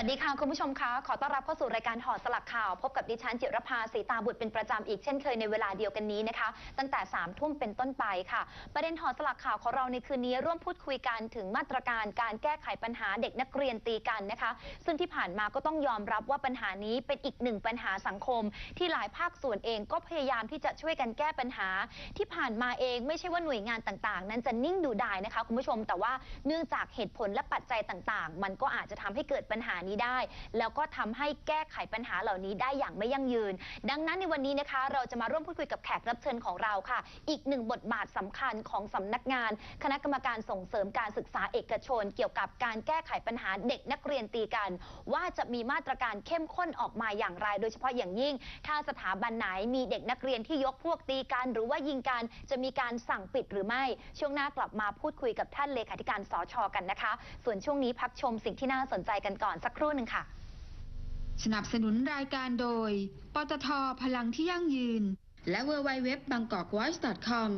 วัสดีค่ะ คุณผู้ชมคะขอต้อนรับเข้าสู่รายการหอสลักข่าว พบกับดิฉันจิรภาสีตาบุตรเป็นประจำอีกเช่นเคยในเวลาเดียวกันนี้นะคะ ตั้งแต่3ามทุ่มเป็นต้นไปค่ะ ประเด็นหอสลักข่าวของเราในคืนนี้ร่วมพูดคุยกันถึงมาตรการการแก้ไขปัญหาเด็กนักเรียนตีกันนะคะ ซึ่งที่ผ่านมาก็ต้องยอมรับว่าปัญหานี้เป็นอีกหนึ่งปัญหาสังคม ที่หลายภาคส่วนเองก็พยายามที่จะช่วยกันแก้ปัญหา ที่ผ่านมาเองไม่ใช่ว่าหน่วยงานต่างๆ นั้นจะนิ่งดูดายนะคะคุณผู้ชมแต่ว่าเนื่องจากเหตุผลและปัจจัยต่างๆ มันก็อาจจะทำให้เกิดปัญหานี้ได้ แล้วก็ทำให้แก้ไขปัญหาเหล่านี้ได้อย่างไม่ยั่งยืน ดังนั้นในวันนี้นะคะเราจะมาร่วมพูดคุยกับแขกรับเชิญของเราค่ะ อีกหนึ่งบทบาทสำคัญของสำนักงาน คณะกรรมการส่งเสริมการศึกษาเอกชน เกี่ยวกับการแก้ไขปัญหาเด็กนักเรียนตีกัน ว่าจะมีมาตรการเข้มข้นออกมาอย่างไร โดยเฉพาะอย่างยิ่ง ถ้าสถาบันไหนมีเด็กนักเรียนที่ยกพวกตีกัน หรือว่ายิงกันจะมีการสั่งปิดหรือไม่ ช่วงหน้ากลับมาพูดคุยกับท่านเลขาธิการสชกันนะคะ ส่วนช่วงนี้พักชมสิ่งที่น่าสนใจกันก่อนสักครู่หนึ่งค่ะ สนับสนุนรายการโดย ปตทพลังที่ยั่งยืน และ w w w b a n g k o k v o i c e c o m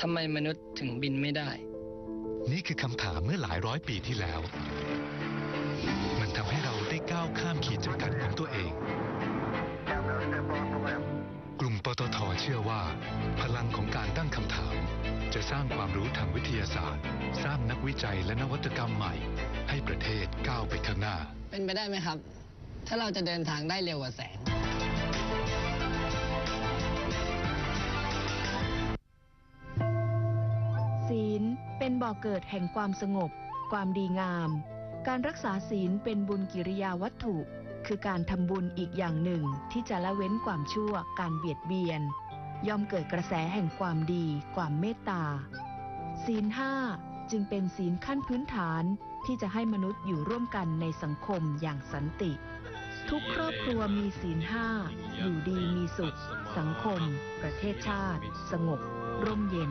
ทำไมมนุษย์ถึงบินไม่ได้ นี่คือคำถามเมื่อหลายร้อยปีที่แล้ว มันทำให้เราได้ก้าวข้ามขีดจำกัดของตัวเอง กลุ่มปตทเชื่อว่า พลังของการตั้งคำถาม จะสร้างความรู้ทางวิทยาศาสตร์ สร้างนักวิจัยและนวัตกรรมใหม่ ให้ประเทศก้าวไปข้างหน้า เป็นไปได้ไหมครับ ถ้าเราจะเดินทางได้เร็วกว่าแสง ศีลเป็นบ่อกเกิดแห่งความสงบ ความดีงาม การรักษาศีลเป็นบุญกิริยาวัตถุ คือการทำบุญอีกอย่างหนึ่งที่จะละเว้นความชั่วการเบียดเบียน ย่อมเกิดกระแสแห่งความดี ความเมตตา ศีลห้าจึงเป็นศีลขั้นพื้นฐานที่จะให้มนุษย์อยู่ร่วมกันในสังคมอย่างสันติ ทุกครอบครัวมีศีลห้าอยู่ดีมีสุข สังคม ประเทศชาติ สงบ ร่มเย็น